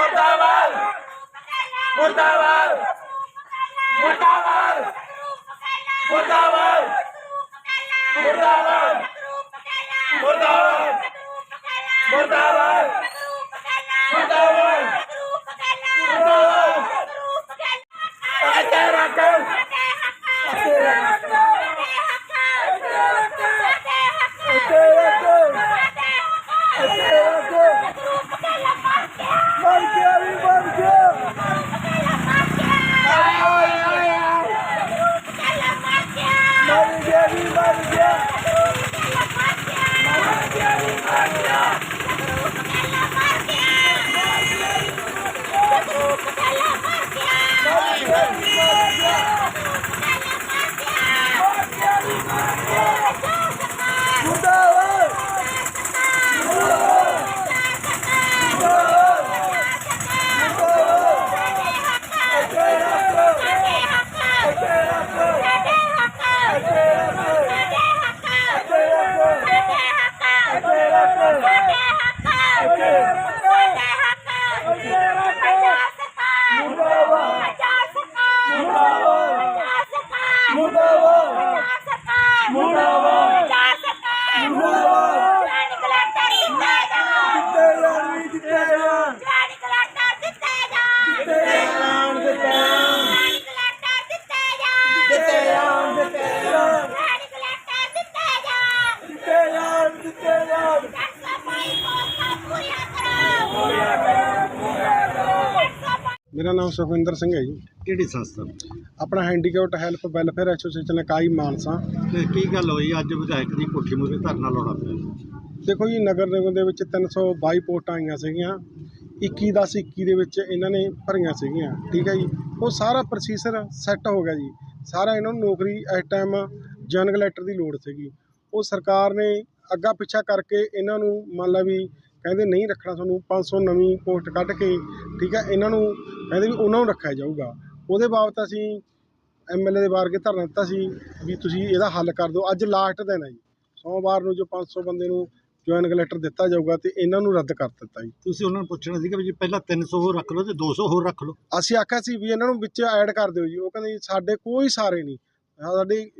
ਮੁਰਦਾਬਾਦ। ਮੁਰਦਾਬਾਦ। 四 ਮੇਰਾ ਨਾਮ ਸੁਖਵਿੰਦਰ ਸਿੰਘ ਹੈ ਜੀ। ਕਿਹੜੀ ਸੰਸਥਾ? ਆਪਣਾ ਹੈਂਡੀਕੈਪਟ ਹੈਲਪ ਵੈਲਫੇਅਰ ਐਸੋਸੀਏਸ਼ਨ ਇਕਾਈ ਮਾਨਸਾ। ਤੇ ਕੀ ਗੱਲ ਹੋਈ? ਅੱਜ ਵਿਧਾਇਕ ਦੀ ਕੋਠੀ ਮੂਹਰੇ ਧਰਨਾ ਲਾਉਣਾ ਪਿਆ। ਦੇਖੋ ਜੀ ਨਗਰ ਨਿਗਮ ਦੇ ਵਿੱਚ 322 ਪੋਸਟਾਂ ਆਈਆਂ ਸੀਗੀਆਂ। 21 10 21 ਦੇ ਵਿੱਚ ਇਹਨਾਂ ਨੇ ਭਰੀਆਂ ਸੀਗੀਆਂ ਠੀਕ ਹੈ ਜੀ। ਉਹ ਸਾਰਾ ਪ੍ਰੋਸੀਜਰ ਸੈੱਟ ਹੋ ਗਿਆ ਜੀ। ਸਾਰਾ ਇਹਨਾਂ ਨੂੰ ਨੌਕਰੀ ਇਸ ਟਾਈਮ ਜਨਰਲ ਕਲੈਕਟਰ ਦੀ ਲੋੜ ਸੀਗੀ। ਉਹ ਸਰਕਾਰ ਨੇ ਅੱਗਾ ਪਿੱਛਾ ਕਰਕੇ ਇਹਨਾਂ ਨੂੰ ਮੰਨ ਲਾ ਵੀ ਕਹਿੰਦੇ ਨਹੀਂ ਰੱਖਣਾ ਤੁਹਾਨੂੰ 500 ਨਵੀਂ ਪੋਸਟ ਕੱਢ ਕੇ ਠੀਕ ਹੈ ਇਹਨਾਂ ਨੂੰ ਕਹਿੰਦੇ ਵੀ ਉਹਨਾਂ ਨੂੰ ਰੱਖਿਆ ਜਾਊਗਾ। ਉਹਦੇ ਬਾਬਤ ਅਸੀਂ ਐਮਐਲਏ ਦੇ ਕੇ ਧਰਨਾ ਦਿੱਤਾ ਸੀ ਵੀ ਤੁਸੀਂ ਇਹਦਾ ਹੱਲ ਕਰ ਦਿਓ। ਅੱਜ ਲਾਸਟ ਦਿਨ ਹੈ ਜੀ। ਸੋਮਵਾਰ ਨੂੰ ਜੋ 500 ਬੰਦੇ ਨੂੰ ਜੁਆਇਨ ਕਲੈਕਟਰ ਦਿੱਤਾ ਜਾਊਗਾ ਤੇ ਇਹਨਾਂ ਨੂੰ ਰੱਦ ਕਰ ਦਿੱਤਾ ਜੀ। ਤੁਸੀਂ ਉਹਨਾਂ ਨੂੰ ਪੁੱਛਣਾ ਸੀਗਾ ਵੀ ਜੀ ਪਹਿਲਾਂ 300 ਹੋਰ ਰੱਖ ਲਓ ਤੇ 200 ਹੋਰ ਰੱਖ ਲਓ। ਅਸੀਂ ਆਖਿਆ ਸੀ ਵੀ ਇਹਨਾਂ ਨੂੰ ਵਿੱਚ ਐਡ ਕਰ ਦਿਓ ਜੀ। ਉਹ ਕਹਿੰਦੇ ਜੀ ਸਾਡੇ ਕੋਈ ਸਾਰੇ ਨਹੀਂ। ਸਾਡੇ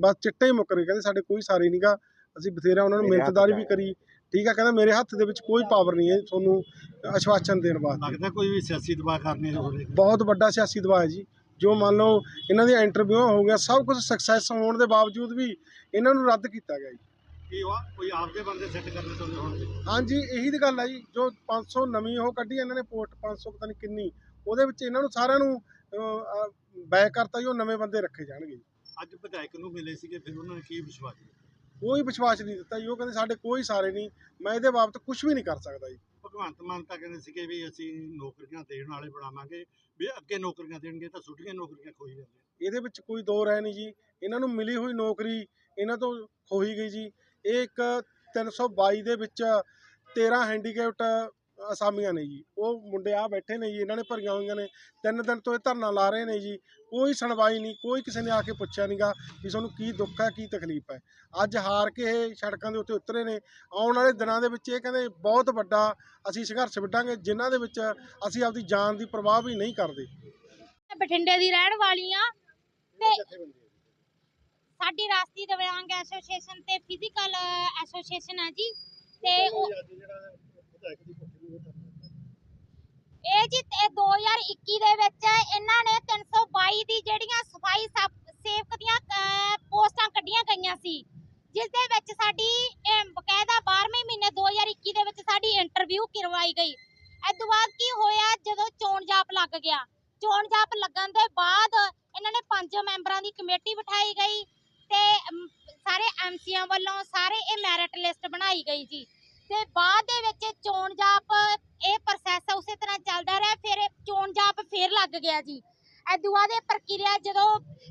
ਬਸ ਚਿੱਟੇ ਹੀ ਮੁੱਕਰ ਗਏ ਕਹਿੰਦੇ ਸਾਡੇ ਕੋਈ ਸਾਰੇ ਨਹੀਂਗਾ ਅਸੀਂ ਬਥੇਰਾ ਉਹਨਾਂ ਨੂੰ ਮਿਹਨਤਦਾਰੀ ਵੀ ਕਰੀ। ਠੀਕ ਆ ਕਹਿੰਦਾ ਮੇਰੇ ਹੱਥ ਦੇ ਵਿੱਚ ਕੋਈ ਪਾਵਰ ਨਹੀਂ ਹੈ ਤੁਹਾਨੂੰ ਆਸ਼ਵਾਸਨ ਦੇਣ ਵਾਸਤੇ। ਲੱਗਦਾ ਕੋਈ ਵੀ ਸਿਆਸੀ ਦਬਾਅ ਕਰਨੇ ਹੋ ਰਹੇ ਬਹੁਤ ਵੱਡਾ ਸਿਆਸੀ ਦਬਾਅ ਹੈ ਜੀ। ਜੋ ਮੰਨ ਲਓ ਇਹਨਾਂ ਦੀ ਇੰਟਰਵਿਊ ਹੋ ਗਿਆ ਸਭ ਕੁਝ ਸਕਸੈਸ ਹੋਣ ਦੇ ਬਾਵਜੂਦ ਵੀ ਇਹਨਾਂ ਨੂੰ ਰੱਦ ਕੀਤਾ ਗਿਆ ਜੀ। ਕੀ ਉਹ ਕੋਈ ਆਪਦੇ ਬੰਦੇ ਸੈੱਟ ਕਰਨੇ ਚਾਹੁੰਦੇ ਹੋਣ ਤੇ? ਹਾਂਜੀ ਇਹੀ ਦੀ ਗੱਲ ਹੈ ਜੀ। ਜੋ 500 ਨਵੀਂ ਉਹ ਕੱਢੀ ਇਹਨਾਂ ਨੇ ਪੋਸਟ 500 ਪਤਾ ਨਹੀਂ ਕਿੰਨੀ। ਉਹਦੇ ਵਿੱਚ ਇਹਨਾਂ ਨੂੰ ਸਾਰਿਆਂ ਨੂੰ ਬੈਕ ਕਰਤਾ ਜੀ ਉਹ ਨਵੇਂ ਬੰਦੇ ਰੱਖੇ ਜਾਣਗੇ ਜੀ। ਅੱਜ ਵਿਧਾਇਕ ਨੂੰ ਮਿਲੇ ਸੀਗੇ ਫਿਰ ਉਹਨਾਂ ਨੇ ਕੀ ਵਿਸ਼ਵਾਸ ਦਿੱਤਾ? ਕੋਈ ਵਿਸ਼ਵਾਸ ਨਹੀਂ ਦਿੱਤਾ ਜੀ। ਉਹ ਕਹਿੰਦੇ ਸਾਡੇ ਕੋਈ ਸਾਰੇ ਨਹੀਂ ਮੈਂ ਇਹਦੇ ਬਾਬਤ ਕੁਝ ਵੀ ਨਹੀਂ ਕਰ ਸਕਦਾ ਜੀ। ਭਗਵੰਤ ਮਾਨ ਤਾਂ ਕਹਿੰਦੇ ਸੀਗੇ ਵੀ ਅਸੀਂ ਨੌਕਰੀਆਂ ਦੇਣ ਵਾਲੇ ਬਣਾਵਾਂਗੇ ਵੀ ਅੱਗੇ ਨੌਕਰੀਆਂ ਦੇਣਗੇ ਤਾਂ ਛੁੱਟੀਆਂ ਨੌਕਰੀਆਂ ਖੋਈ ਜਾਂਦੀਆਂ ਇਹਦੇ ਵਿੱਚ ਕੋਈ ਦੋ ਰਾਏ ਨਹੀਂ ਜੀ। ਇਹਨਾਂ ਨੂੰ ਮਿਲੀ ਹੋਈ ਨੌਕਰੀ ਇਹਨਾਂ ਤੋਂ ਖੋਈ ਗਈ ਜੀ। ਇਹ ਇੱਕ 322 ਦੇ ਵਿੱਚ 13 ਹੈਂਡੀਕੈਪਟ ਅਸਾਮੀਆਂ ਨੇ ਜੀ। ਉਹ ਮੁੰਡੇ ਆ ਬੈਠੇ ਨੇ ਜੀ ਇਹਨਾਂ ਨੇ ਭਰੀਆਂ ਹੋਈਆਂ ਨੇ। ਤਿੰਨ ਦਿਨ ਤੋਂ ਇਹ ਧਰਨਾ ਲਾ ਰਹੇ ਨੇ ਜੀ। ਕੋਈ ਸੁਣਵਾਈ ਨਹੀਂ ਕੋਈ ਕਿਸੇ ਨੇ ਆ ਕੇ ਪੁੱਛਿਆ ਨਹੀਂਗਾ ਵੀ ਤੁਹਾਨੂੰ ਕੀ ਦੁੱਖ ਹੈ ਕੀ ਤਕਲੀਫ ਹੈ। ਅੱਜ ਹਾਰ ਕੇ ਇਹ ਸੜਕਾਂ ਦੇ ਉੱਤੇ ਉਤਰੇ ਨੇ। ਆਉਣ ਵਾਲੇ ਦਿਨਾਂ ਦੇ ਵਿੱਚ ਇਹ ਕਹਿੰਦੇ ਬਹੁਤ ਵੱਡਾ ਅਸੀਂ ਸੰਘਰਸ਼ ਵਿੱਢਾਂਗੇ ਜਿਨ੍ਹਾਂ ਦੇ ਵਿੱਚ ਅਸੀਂ ਆਪਦੀ ਜਾਨ ਦੀ ਪਰਵਾਹ ਵੀ ਨਹੀਂ ਕਰਦੇ। ਬਠਿੰਡੇ ਦੀ ਰਹਿਣ ਵਾਲੀ ਆ ਤੇ ਸਾਡੀ ਰਾਸ਼ਟਰੀ ਦਿਵਿਆਂਗ ਐਸੋਸੀਏਸ਼ਨ ਤੇ ਫਿਜ਼ੀਕਲ ਐਸੋਸੀਏਸ਼ਨ ਹੈ ਜੀ। ਤੇ ਉਹ ਇਹ ਜੀ 2021 ਦੇ ਵਿੱਚ ਇਹਨਾਂ ਨੇ 322 ਦੀ ਜਿਹੜੀਆਂ ਸਫ਼ਾਈ ਸੇਵਕ ਦੀਆਂ ਪੋਸਟਾਂ ਕੱਢੀਆਂ ਗਈਆਂ ਸੀ। ਜਿਸ ਦੇ ਵਿੱਚ ਸਾਡੀ ਬਕਾਇਦਾ 12ਵੇਂ ਮਹੀਨੇ 2021 ਦੇ ਵਿੱਚ ਸਾਡੀ ਇੰਟਰਵਿਊ ਕਰਵਾਈ ਗਈ। ਇਸ ਤੋਂ ਬਾਅਦ ਕੀ ਹੋਇਆ? ਜਦੋਂ ਚੋਣ ਜਾਪ ਲੱਗ ਗਿਆ। ਚੋਣ ਜਾਪ ਲੱਗਣ ਦੇ ਬਾਅਦ ਇਹਨਾਂ ਨੇ ਪੰਜ ਮੈਂਬਰਾਂ ਦੀ ਕਮੇਟੀ ਬਿਠਾਈ ਗਈ ਤੇ ਅਮ, ਸਾਰੇ ਐਮਸੀਆਂ ਵੱਲੋਂ ਸਾਰੇ ਇਹ ਮੈਰਿਟ ਲਿਸਟ ਬਣਾਈ ਗਈ ਜੀ। ਤੇ ਬਾਅਦ ਦੇ ਵਿੱਚ ਚੋਣ ਜਾਪ ਇਹ ਪ੍ਰੋਸੈਸ ਉਸੇ ਤਰ੍ਹਾਂ ਚੱਲਦਾ ਰਿਹਾ, ਫਿਰ ਚੋਣ ਜਾਪ ਫੇਰ ਲੱਗ ਗਿਆ ਜੀ। ਇਹ ਦੇ ਪ੍ਰਕਿਰਿਆ ਜਦੋਂ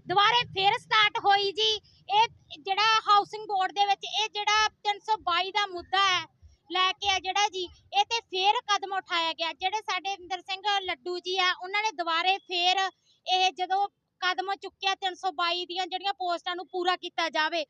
ਦੁਬਾਰੇ ਫੇਰ ਸਟਾਰਟ ਹੋਈ ਜੀ, ਇਹ ਜਿਹੜਾ ਹਾਊਸਿੰਗ ਬੋਰਡ ਦੇ ਵਿੱਚ ਇਹ ਜਿਹੜਾ 322 ਦਾ ਮੁੱਦਾ ਹੈ, ਲੈ ਕੇ ਆ ਜਿਹੜਾ ਜੀ, ਇਹ ਤੇ ਫੇਰ ਕਦਮ ਉਠਾਇਆ ਗਿਆ। ਜਿਹੜੇ ਸਾਡੇ ਇੰਦਰ ਸਿੰਘ ਲੱਡੂ ਜੀ ਆ, ਉਹਨਾਂ ਨੇ ਦੁਬਾਰੇ ਫੇਰ ਇਹ ਜਦੋਂ ਕਦਮ ਚੁੱਕਿਆ 322 ਦੀਆਂ ਜਿਹੜੀਆਂ ਪੋਸਟਾਂ ਨੂੰ ਪੂਰਾ ਕੀਤਾ ਜਾਵੇ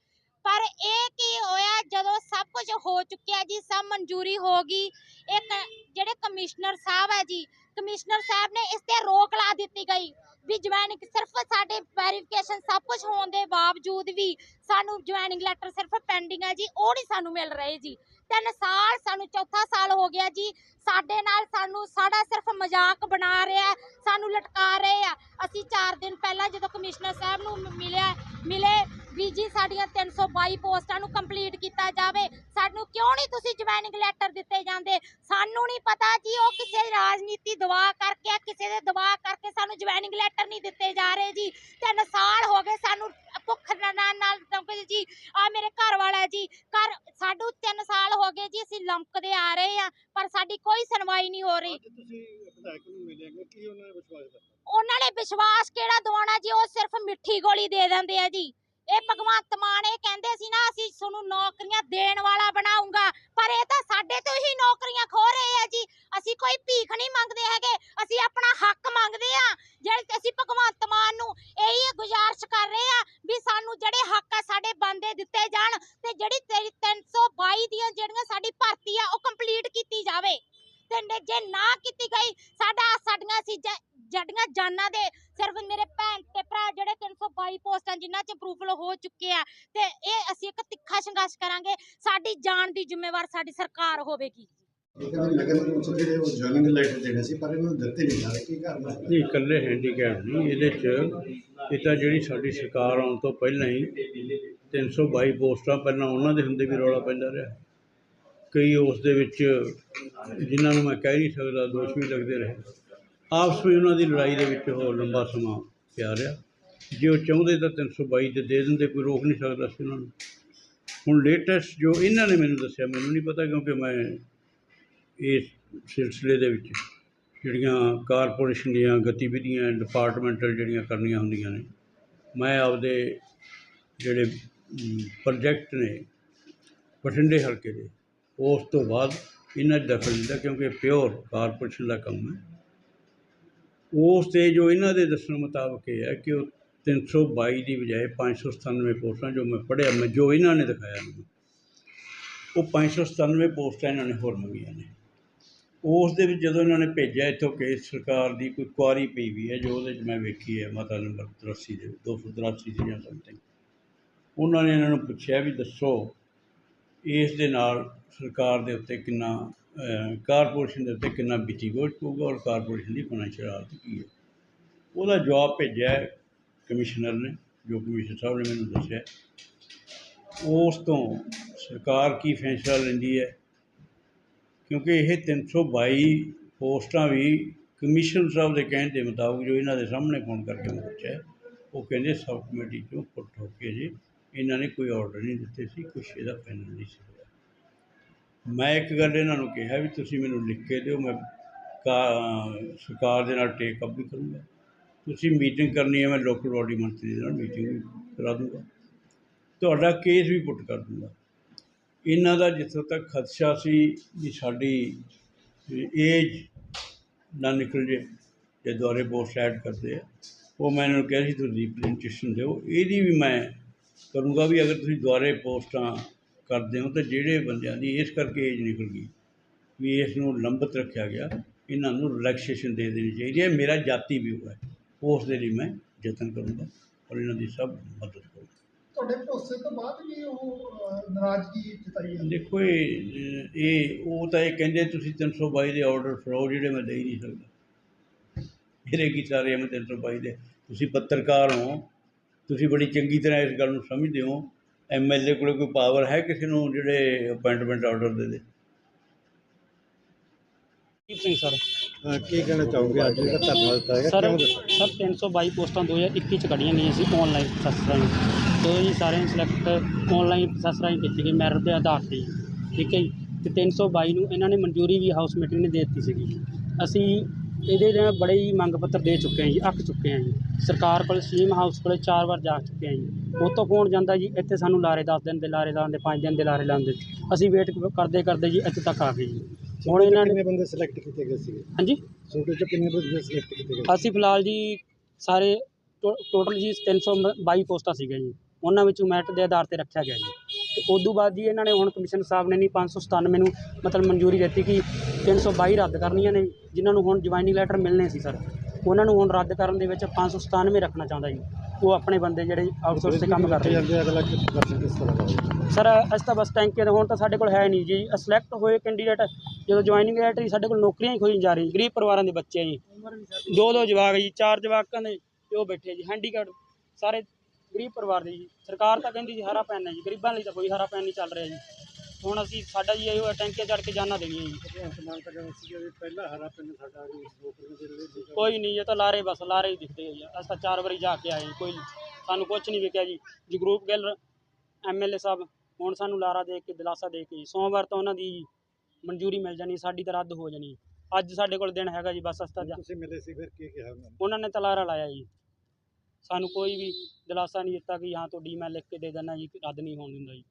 ਪਰ ਇਹ ਕੀ ਹੋਇਆ? ਜਦੋਂ ਸਭ ਕੁਝ ਹੋ ਚੁੱਕਿਆ ਜੀ, ਸਭ ਮਨਜ਼ੂਰੀ ਹੋ ਗਈ, ਇੱਕ ਕਮਿਸ਼ਨਰ ਸਾਹਿਬ ਹੈ ਜੀ, ਕਮਿਸ਼ਨਰ ਸਾਹਿਬ ਨੇ ਇਸ ਤੇ ਰੋਕ ਲਾ ਦਿੱਤੀ ਗਈ ਵੀ ਜੁਆਇਨਿੰਗ ਸਿਰਫ ਸਾਡੇ ਵੈਰੀਫਿਕੇਸ਼ਨ ਸਭ ਕੁਝ ਹੋਣ ਦੇ ਬਾਵਜੂਦ ਵੀ ਸਾਨੂੰ ਜੁਆਇਨਿੰਗ ਲੈਟਰ ਸਿਰਫ ਪੈਂਡਿੰਗ ਹੈ ਜੀ, ਉਹ ਨਹੀਂ ਸਾਨੂੰ ਮਿਲ ਰਹੇ ਜੀ। ਤਿੰਨ ਸਾਲ ਸਾਨੂੰ, ਚੌਥਾ ਸਾਲ ਹੋ ਗਿਆ ਜੀ, ਸਾਡੇ ਨਾਲ ਸਾਨੂੰ ਸਾਡਾ ਸਿਰਫ ਮਜ਼ਾਕ ਬਣਾ ਰਿਹਾ, ਸਾਨੂੰ ਲਟਕਾ ਰਹੇ ਆ। ਅਸੀਂ 4 ਦਿਨ ਪਹਿਲਾਂ ਜਦੋਂ ਕਮਿਸ਼ਨਰ ਸਾਹਿਬ ਨੂੰ ਮਿਲਿਆ ਮਿਲੇ ਵੀ ਜੀ ਸਾਡੀਆਂ 322 ਪੋਸਟਾਂ ਨੂੰ ਕੰਪਲੀਟ ਕੀਤਾ ਜਾਵੇ। ਸਾਨੂੰ ਕਿਉਂ ਨਹੀਂ ਤੁਸੀਂ ਜੁਆਇਨਿੰਗ ਲੈਟਰ ਦਿੱਤੇ ਜਾਂਦੇ? ਸਾਨੂੰ ਨਹੀਂ ਪਤਾ ਜੀ ਉਹ ਕਿਸੇ ਰਾਜਨੀਤੀ ਦਵਾ ਕਰਕੇ ਕਿਸੇ ਦੇ ਦਵਾ ਕਰਕੇ ਸਾਨੂੰ ਜੁਆਇਨਿੰਗ ਲੈਟਰ ਨਹੀਂ ਦਿੱਤੇ ਜਾ ਰਹੇ ਜੀ। ਤਿੰਨ ਸਾਲ ਹੋ ਗਏ ਸਾਨੂੰ ਭੁੱਖ ਨਾਲ ਨਾਲ ਕਿਉਂਕਿ ਜੀ। ਆ ਮੇਰੇ ਘਰ ਵਾਲਾ ਜੀ। ਘਰ ਸਾਨੂੰ 3 ਸਾਲ ਹੋ ਗਏ ਜੀ ਅਸੀਂ ਲੰਕਦੇ ਆ ਰਹੇ ਆ ਪਰ ਸਾਡੀ ਕੋਈ ਸੁਣਵਾਈ ਨਹੀਂ ਹੋ ਰਹੀ। ਅੱਜ ਤੁਸੀਂ ਵਿਧਾਇਕ ਨੂੰ ਮਿਲੇਗੇ ਕੀ ਉਹਨਾਂ ਨੇ ਵਿਸ਼ਵਾਸ ਦਿੱਤਾ? ਉਹਨਾਂ ਨੇ ਵਿਸ਼ਵਾਸ ਕਿਹੜਾ ਦਿਵਾਉਣਾ ਜੀ? ਉਹ ਸਿਰਫ ਮਿੱਠੀ ਗੋਲੀ ਦੇ ਦਿੰਦੇ ਆ ਜੀ। ਇਹ ਭਗਵੰਤ ਮਾਨ ਇਹ ਕਹਿੰਦੇ ਸੀ ਨਾ ਅਸੀਂ ਤੁਹਾਨੂੰ ਨੌਕਰੀਆਂ ਦੇਣ ਵਾਲਾ ਬਣਾਉਂਗਾ ਪਰ ਇਹ ਤਾਂ ਸਾਡੇ ਤੋਂ ਹੀ ਨੌਕਰੀਆਂ ਖੋ ਰਹੇ ਆ ਜੀ ਅਸੀਂ ਕੋਈ ਭੀਖ ਨਹੀਂ ਮੰਗਦੇ ਹੈਗੇ ਅਸੀਂ ਆਪਣਾ ਹੱਕ ਮੰਗਦੇ ਆ ਜਿਹੜੇ ਅਸੀਂ ਭਗਵੰਤ ਮਾਨ ਨੂੰ ਇਹੀ ਗੁਜ਼ਾਰਿਸ਼ ਕਰ ਰਹੇ ਆ ਵੀ ਸਾਨੂੰ ਜਿਹੜੇ ਹੱਕ ਆ ਸਾਡੇ ਬੰਦੇ ਦਿੱਤੇ ਜਾਣ ਤੇ ਜਿਹੜੀ ਤੇਰੀ 322 ਦੀਆਂ ਜਿਹੜੀਆਂ ਸਾਡੀ ਭਰਤੀ ਆ ਉਹ ਕੰਪਲੀਟ ਕੀਤੀ ਜਾਵੇ ਤੇ ਨੇ- ਜੇ ਨਾ ਕੀਤੀ ਗਈ ਸਾਡਾ ਸਾਡੀਆਂ ਸੀ ਜੱਡੀਆਂ ਜਾਨਾਂ ਦੇ ਸਿਰਫ ਮੇਰੇ ਭੈਣ ਤੇ ਭਰਾ ਜਿਹੜੇ 322 ਪੋਸਟਾਂ ਜਿਨ੍ਹਾਂ 'ਚ ਅਪਰੂਵਲ ਹੋ ਚੁੱਕੇ ਆ ਤੇ ਇਹ ਅਸੀਂ ਇੱਕ ਤਿੱਖਾ ਸੰਘਰਸ਼ ਕਰਾਂਗੇ ਸਾਡੀ ਜਾਨ ਦੀ ਜ਼ਿੰਮੇਵਾਰ ਸਾਡੀ ਸਰਕਾਰ ਹੋਵੇਗੀ। ਜੁਆਇਨਿੰਗ ਲੈਟਰ ਦੇਣੇ ਸੀ ਪਰ ਇਹਨੂੰ ਦਿੱਤੇ ਨਹੀਂ ਜਾ ਰਹੇ ਕੀ ਕਾਰਨ ਹੈ? ਨਹੀਂ ਇਕੱਲੇ ਹੈਂਡੀਕੈਪ ਨਹੀਂ ਇਹਦੇ 'ਚ ਇਹ ਤਾਂ ਜਿਹੜੀ ਸਾਡੀ ਸਰਕਾਰ ਆਉਣ ਤੋਂ ਪਹਿਲਾਂ ਹੀ 322 ਪੋਸਟਾਂ ਪਹਿਲਾਂ ਉਹਨਾਂ ਦੇ ਹੁੰਦੇ ਵੀ ਰੌਲਾ ਪੈਂਦਾ ਰਿਹਾ। ਕਈ ਉਸ ਦੇ ਵਿੱਚ ਜਿਨ੍ਹਾਂ ਨੂੰ ਮੈਂ ਕਹਿ ਨਹੀਂ ਸਕਦਾ ਦੋਸ਼ ਵੀ ਲੱਗਦੇ ਰਹੇ। ਆਪਸ ਵਿੱਚ ਉਹਨਾਂ ਦੀ ਲੜਾਈ ਦੇ ਵਿੱਚ ਉਹ ਲੰਬਾ ਸਮਾਂ ਪਿਆ ਰਿਹਾ। ਜੇ ਉਹ ਚਾਹੁੰਦੇ ਤਾਂ 322 ਤੇ ਦੇ ਦਿੰਦੇ, ਕੋਈ ਰੋਕ ਨਹੀਂ ਸਕਦਾ ਸੀ ਉਹਨਾਂ ਨੂੰ। ਹੁਣ ਲੇਟੈਸਟ ਜੋ ਇਹਨਾਂ ਨੇ ਮੈਨੂੰ ਦੱਸਿਆ, ਮੈਨੂੰ ਨਹੀਂ ਪਤਾ ਕਿਉਂਕਿ ਮੈਂ ਇਸ ਸਿਲਸਿਲੇ ਦੇ ਵਿੱਚ ਜਿਹੜੀਆਂ ਕਾਰਪੋਰੇਸ਼ਨ ਦੀਆਂ ਗਤੀਵਿਧੀਆਂ ਡਿਪਾਰਟਮੈਂਟਲ ਜਿਹੜੀਆਂ ਕਰਨੀਆਂ ਹੁੰਦੀਆਂ ਨੇ, ਮੈਂ ਆਪਦੇ ਜਿਹੜੇ ਪ੍ਰੋਜੈਕਟ ਨੇ ਬਠਿੰਡੇ ਹਲਕੇ ਦੇ, ਉਸ ਤੋਂ ਬਾਅਦ ਇਹਨਾਂ 'ਚ ਦਖਲ ਦਿੰਦਾ ਕਿਉਂਕਿ ਪਿਓਰ ਕਾਰਪੋਰੇਸ਼ਨ ਦਾ ਕੰਮ ਹੈ। ਉਸ ਤੇ ਜੋ ਇਹਨਾਂ ਦੇ ਦੱਸਣ ਮੁਤਾਬਕ ਇਹ ਹੈ ਕਿ ਉਹ 322 ਦੀ ਬਜਾਏ 597 ਪੋਸਟਾਂ ਜੋ ਮੈਂ ਪੜ੍ਹਿਆ, ਮੈਂ ਜੋ ਇਹਨਾਂ ਨੇ ਦਿਖਾਇਆ ਮੈਨੂੰ, ਉਹ 597 ਪੋਸਟਾਂ ਇਹਨਾਂ ਨੇ ਹੋਰ ਮੰਗੀਆਂ ਨੇ। ਉਸ ਦੇ ਵਿੱਚ ਜਦੋਂ ਇਹਨਾਂ ਨੇ ਭੇਜਿਆ, ਇੱਥੋਂ ਕੇਸ ਸਰਕਾਰ ਦੀ ਕੋਈ ਕੁਆਰੀ ਪਈ ਵੀ ਹੈ, ਜੋ ਉਹਦੇ 'ਚ ਮੈਂ ਵੇਖੀ ਹੈ, ਮਤਾ ਨੰਬਰ 83 ਦੇ 283 ਸੀ ਜਾਂ ਸਮਥਿੰਗ ਉਹਨਾਂ ਨੇ ਇਹਨਾਂ ਨੂੰ ਪੁੱਛਿਆ ਵੀ ਦੱਸੋ, ਇਸ ਦੇ ਨਾਲ ਸਰਕਾਰ ਦੇ ਉੱਤੇ ਕਿੰਨਾ ਕਾਰਪੋਰੇਸ਼ਨ ਦੇ ਉੱਤੇ ਕਿੰਨਾ ਬਿਜ਼ੀ ਬੋਝ ਪਊਗਾ ਔਰ ਕਾਰਪੋਰੇਸ਼ਨ ਦੀ ਫਾਈਨੈਂਸ਼ੀਅਲ ਹਾਲਤ ਕੀ ਹੈ? ਉਹਦਾ ਜਵਾਬ ਭੇਜਿਆ ਕਮਿਸ਼ਨਰ ਨੇ, ਜੋ ਕਮਿਸ਼ਨਰ ਸਾਹਿਬ ਨੇ ਮੈਨੂੰ ਦੱਸਿਆ ਉਸ ਤੋਂ ਸਰਕਾਰ ਕੀ ਫੈਸਲਾ ਲੈਂਦੀ ਹੈ? ਕਿਉਂਕਿ ਇਹ 322 ਪੋਸਟਾਂ ਵੀ ਕਮਿਸ਼ਨ ਸਾਹਿਬ ਦੇ ਕਹਿਣ ਦੇ ਮੁਤਾਬਕ ਜੋ ਇਹਨਾਂ ਦੇ ਸਾਹਮਣੇ ਫੋਨ ਕਰਕੇ ਮੈਂ ਪੁੱਛਿਆ ਉਹ ਕਹਿੰਦੇ ਸਬ ਕਮੇਟੀ ਚੋਂ ਪੁੱਟ ਹੋ ਕੇ ਜੀ, ਇਹਨਾਂ ਨੇ ਕੋਈ ਆਰਡਰ ਨਹੀਂ ਦਿੱਤੇ ਸੀ, ਕੁਛ ਇਹਦਾ ਫਾਈਨਲ ਨਹੀਂ ਸੀ ਮੈਂ ਇੱਕ ਗੱਲ ਇਹਨਾਂ ਨੂੰ ਕਿਹਾ ਵੀ ਤੁਸੀਂ ਮੈਨੂੰ ਲਿਖ ਕੇ ਦਿਓ, ਮੈਂ ਕਾ- ਸਰਕਾਰ ਦੇ ਨਾਲ ਟੇਕ ਅਪ ਵੀ ਕਰੂੰਗਾ। ਤੁਸੀਂ ਮੀਟਿੰਗ ਕਰਨੀ ਹੈ, ਮੈਂ ਲੋਕਲ ਬਾਡੀ ਮੰਤਰੀ ਦੇ ਨਾਲ ਮੀਟਿੰਗ ਵੀ ਕਰਾ ਦੂੰਗਾ। ਤੁਹਾਡਾ ਕੇਸ ਵੀ ਪੁੱਟ ਕਰ ਦੂੰਗਾ। ਇਹਨਾਂ ਦਾ ਜਿੱਥੋਂ ਤੱਕ ਖਦਸ਼ਾ ਸੀ ਵੀ ਸਾਡੀ ਏਜ ਨਾ ਨਿਕਲ ਜੇ ਜੇ ਦੁਆਰੇ ਪੋਸਟ ਐਡ ਕਰਦੇ ਆ, ਉਹ ਮੈਂ ਇਹਨਾਂ ਨੂੰ ਕਿਹਾ ਸੀ, ਤੁਸੀਂ ਰੀਪ੍ਰੈਜ਼ੈਂਟੇਸ਼ਨ ਦਿਓ। ਇਹਦੀ ਵੀ ਮੈਂ ਕਰੂੰਗਾ ਵੀ ਅਗਰ ਤੁਸੀਂ ਦੁਆਰੇ ਪੋਸਟਾਂ ਕਰਦੇ ਹੋ ਤਾਂ ਜਿਹੜੇ ਬੰਦਿਆਂ ਦੀ ਇਸ ਕਰਕੇ ਏਜ ਨਿਕਲ ਗਈ ਵੀ ਇਸ ਨੂੰ ਲੰਬਤ ਰੱਖਿਆ ਗਿਆ ਇਹਨਾਂ ਨੂੰ ਰਿਲੈਕਸੇਸ਼ਨ ਦੇ ਦੇਣੀ ਚਾਹੀਦੀ ਹੈ। ਮੇਰਾ ਜਾਤੀ ਵੀ ਹੋਇਆ। ਉਸ ਦੇ ਲਈ ਮੈਂ ਯਤਨ ਕਰੂੰਗਾ ਔਰ ਇਹਨਾਂ ਦੀ ਸਭ ਮਦਦ ਕਰੂੰਗਾ। ਤੁਹਾਡੇ ਭਰੋਸੇ ਤੋਂ ਬਾਅਦ ਵੀ ਉਹ ਨਾਰਾਜ਼ਗੀ ਜਤਾਈ ਜਾਂਦੀ ਦੇਖੋ ਇਹ ਇਹ ਉਹ ਤਾਂ ਇਹ ਕਹਿੰਦੇ ਤੁਸੀਂ 322 ਦੇ ਆਰਡਰ ਫੜਾਓ ਜਿਹੜੇ ਮੈਂ ਦੇ ਹੀ ਨਹੀਂ ਸਕਦਾ। ਮੇਰੇ ਕੀ ਸਾਰੇ ਮੈਂ 322 ਦੇ। ਤੁਸੀਂ ਪੱਤਰਕਾਰ ਹੋ ਤੁਸੀਂ ਬੜੀ ਚੰਗੀ ਤਰ੍ਹਾਂ ਇਸ ਗੱਲ ਨੂੰ ਸਮਝਦੇ ਹੋ। ਐਮਐਲਏ ਕੋਲ ਕੋਈ ਪਾਵਰ ਹੈ ਕਿਸੇ ਨੂੰ ਜਿਹੜੇ ਅਪਾਇੰਟਮੈਂਟ ਆਰਡਰ ਦੇ ਦੇ? ਦੀਪ ਸਿੰਘ ਸਰ ਕੀ ਕਹਿਣਾ ਚਾਹੋਗੇ? ਅੱਜ ਜਿਹੜਾ ਧਰਨਾ ਦਿੱਤਾ ਹੈਗਾ ਸਰ ਕਿਉਂ ਦਿੱਤਾ? ਸਰ 322 ਪੋਸਟਾਂ 2021 ਚ ਕੱਢੀਆਂ ਗਈਆਂ ਸੀ ਆਨਲਾਈਨ ਪ੍ਰੋਸੈਸ ਰਾਹੀਂ। ਤੋਂ ਜੀ ਸਾਰਿਆਂ ਨੂੰ ਸਿਲੈਕਟ ਆਨਲਾਈਨ ਪ੍ਰੋਸੈਸ ਰਾਹੀਂ ਕੀਤੀ ਗਈ ਮੈਰਿਟ ਦੇ ਆਧਾਰ ਤੇ। ਠੀਕ ਹੈ ਜੀ? ਤੇ 322 ਨੂੰ ਇਹਨਾਂ ਨੇ ਮਨਜ਼ੂਰੀ ਵੀ ਹਾਊਸ ਮੀਟਿੰਗ ਨੇ ਦੇ ਦਿੱਤੀ ਸੀਗੀ। ਅਸੀਂ ਇਹਦੇ ਨਾਲ ਬੜੇ ਹੀ ਮੰਗ ਪੱਤਰ ਦੇ ਚੁੱਕੇ ਹਾਂ ਜੀ ਅੱਕ ਚੁੱਕੇ ਹਾਂ ਜੀ। ਸਰਕਾਰ ਕੋਲ ਸੀਐਮ ਹਾਊਸ ਕੋਲੇ ਚਾਰ ਵਾਰ ਜਾ ਚੁੱਕੇ ਹਾਂ ਜੀ। ਉਹ ਤੋਂ ਕੌਣ ਜਾਂਦਾ ਜੀ? ਇੱਥੇ ਸਾਨੂੰ ਲਾਰੇ 10 ਦਿਨ ਦੇ ਲਾਰੇ ਲਾਉਂਦੇ 5 ਦਿਨ ਦੇ ਲਾਰੇ ਲਾਉਂਦੇ ਅਸੀਂ ਵੇਟ ਕਰਦੇ ਕਰਦੇ ਜੀ ਇੱਥੇ ਤੱਕ ਆ ਗਏ ਜੀ। ਹੁਣ ਇਹਨਾਂ ਨੇ ਬੰਦੇ ਸਿਲੈਕਟ ਕੀਤੇ ਗਏ ਸੀ ਹਾਂਜੀ? ਸੂਟੇ ਚ ਕਿੰਨੇ ਬੰਦੇ ਸਿਲੈਕਟ ਕੀਤੇ ਗਏ ਅਸੀਂ ਫਿਲਹਾਲ ਜੀ ਸਾਰੇ ਟੋਟਲ ਜੀ 322 ਪੋਸਟਾਂ ਸੀਗੀਆਂ ਜੀ। ਉਹਨਾਂ ਵਿੱਚੋਂ ਮੈਰਿਟ ਦੇ ਆਧਾਰ ਤੇ ਰੱਖਿਆ ਗਿਆ ਜੀ। ਤੇ ਉਸ ਤੋਂ ਬਾਅਦ ਜੀ ਇਹਨਾਂ ਨੇ ਹੁਣ ਕਮਿਸ਼ਨ ਸਾਹਿਬ ਨੇ ਨਹੀਂ 597 ਨੂੰ ਮਤਲਬ ਮਨਜ਼ੂਰੀ ਦਿੱਤੀ ਕਿ 322 ਰੱਦ ਕਰਨੀਆਂ ਨੇ ਜਿਨ੍ਹਾਂ ਨੂੰ ਹੁਣ ਜੁਆਇਨਿੰਗ ਲੈਟਰ ਮਿਲਨੇ ਸੀ ਸਰ। ਉਹਨਾਂ ਨੂੰ ਹੁਣ ਰੱਦ ਕਰਨ ਦੇ ਵਿੱਚ 597 ਰੱਖਣਾ ਚਾਹੁੰਦਾ ਜੀ। ਉਹ ਆਪਣੇ ਬੰਦੇ ਜਿਹੜੇ ਆਊਟਸੋਰਸ ਤੇ ਕੰਮ ਕਰ ਜਾਂਦੇ ਅਗਲਾ ਕਿਸ ਤਰ੍ਹਾਂ ਸਰ, ਅਸੀਂ ਤਾਂ ਬਸ ਟੈਂਕੇ ਦੇ, ਹੁਣ ਤਾਂ ਸਾਡੇ ਕੋਲ ਹੈ ਨਹੀਂ ਜੀ। ਸਿਲੈਕਟ ਹੋਏ ਕੈਂਡੀਡੇਟ ਜਦੋਂ ਜੁਆਇਨਿੰਗ ਲੈਟਰ ਸਾਡੇ ਕੋਲ ਨੌਕਰੀਆਂ ਹੀ ਖੋਈ ਜਾ ਰਹੀ ਗਰੀਬ ਪਰਿਵਾਰਾਂ ਦੇ ਬੱਚੇ ਜੀ। ਦੋ ਦੋ ਜਵਾਕ ਜੀ, ਚਾਰ ਜਵਾਕਾਂ ਦੇ ਤੇ ਉਹ ਬੈਠੇ ਜੀ ਹੈਂਡੀਕੈਪ ਸਾਰੇ ਗਰੀਬ ਪਰਿਵਾਰ ਦੇ ਜੀ। ਸਰਕਾਰ ਤਾਂ ਕਹਿੰਦੀ ਜੀ, ਹਰਾ ਪੈਨ ਹੈ ਜੀ। ਗਰੀਬਾਂ ਲਈ ਤਾਂ ਕੋਈ ਹਰਾ ਪੈਨ ਨਹੀਂ ਚੱਲ ਰਿਹਾ ਜੀ। ਹੁਣ ਅਸੀਂ ਸਾਡਾ ਜੀ ਇਹੋ ਹੈ ਟੈਂਕੇ ਚੜ੍ਹ ਕੇ ਜਾਨਾਂ ਦੇਣੀਆਂ ਜੀ। ਪਹਿਲਾ ਹਰਾ ਪਿੰਡ ਸਾਡਾ ਨੌਕਰੀਆਂ ਦੇ ਲਈ ਕੋਈ ਨਹੀਂ ਇਹ ਤਾਂ ਲਾਰੇ ਬਸ ਲਾਰੇ ਹੀ ਦਿਖਦੇ ਆ ਜੀ। ਅਸੀਂ ਤਾਂ ਚਾਰ ਵਾਰੀ ਜਾ ਕੇ ਆਏ ਜੀ, ਕੋਈ ਸਾਨੂੰ ਕੁਝ ਨਹੀਂ ਵਿਕਿਆ ਜੀ। ਜਗਰੂਪ ਗਿੱਲ ਐਮਐਲਏ ਸਾਹਿਬ ਹੁਣ ਸਾਨੂੰ ਲਾਰਾ ਦੇ ਕੇ ਦਿਲਾਸਾ ਦੇ ਕੇ ਜੀ, ਸੋਮਵਾਰ ਤੋਂ ਉਹਨਾਂ ਦੀ ਮਨਜ਼ੂਰੀ ਮਿਲ ਜਾਣੀ ਸਾਡੀ ਤਾਂ ਰੱਦ ਹੋ ਜਾਣੀ। ਅੱਜ ਸਾਡੇ ਕੋਲ ਦਿਨ ਹੈਗਾ ਜੀ ਬਸ ਅਸੀਂ ਤਾਂ ਜਾ- ਤੁਸੀਂ ਮਿਲੇ ਸੀ ਫਿਰ ਕੀ ਕਿਹਾ ਉਹਨਾਂ ਨੇ? ਉਹਨਾਂ ਨੇ ਤਾਂ ਲਾਰਾ ਲਾਇਆ ਜੀ। ਸਾਨੂੰ ਕੋਈ ਵੀ ਦਿਲਾਸਾ ਨਹੀਂ ਦਿੱਤਾ ਕਿ ਹਾਂ ਤੁਹਾਡੀ ਮੈਂ ਲਿਖ ਕੇ ਦੇ ਦਿੰਦਾ ਜੀ ਰੱਦ ਨਹੀਂ ਹੋਣ ਦਿੰਦਾ ਜੀ।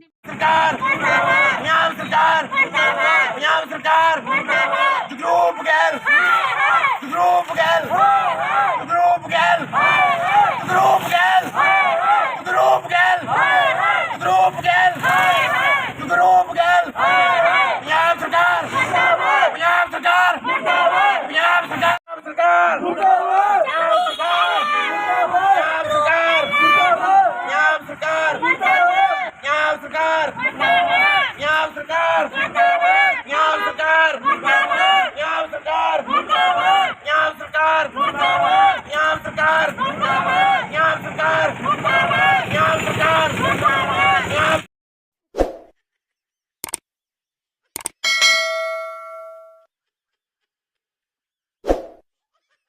ਸਰਕਾਰ ਪੰਜਾਬ ਸਰਕਾਰ ਪੰਜਾਬ ਸਰਕਾਰ ਜਗਰੂਪ ਗੈਰ सरकार पंजाब सरकार पंजाब सरकार पंजाब सरकार पंजाब सरकार पंजाब सरकार पंजाब सरकार